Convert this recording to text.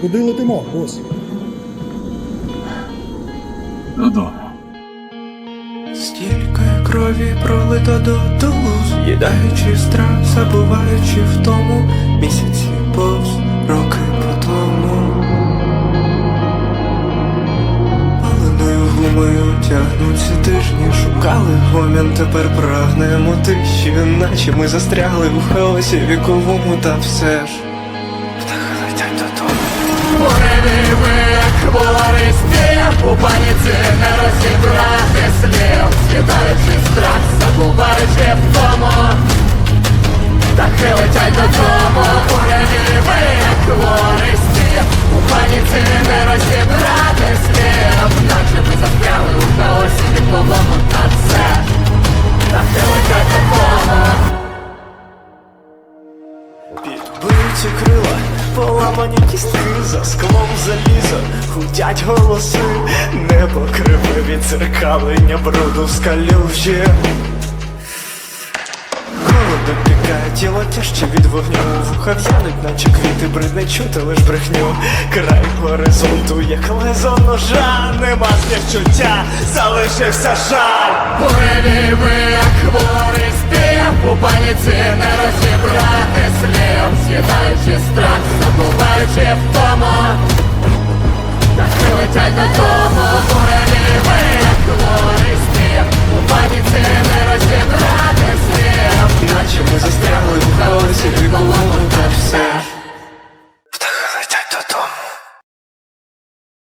Куди летимо, бос? Додому. Стільки крові пролито до долу, з'їдаючи страх, забуваючи в тому місяці повз роки по тому. Паленою гумою тягнуться тижні, шукали гомін, тепер прагнемо тиші, наче ми застрягли в хаосі віковому, та все ж птахи летять. Підбиті крила, поламані кістки, за склом заліза, хутять голоси, небо криве від зеркалення бруду в скалюжі. Допікає тіло тяжче від вогню, вуха в'януть, наче квіти бридне чути лиш брехню. Край горизонту, як лезо ножа, нема співчуття, залишився жаль. Забуваючи втому Птахи летять додому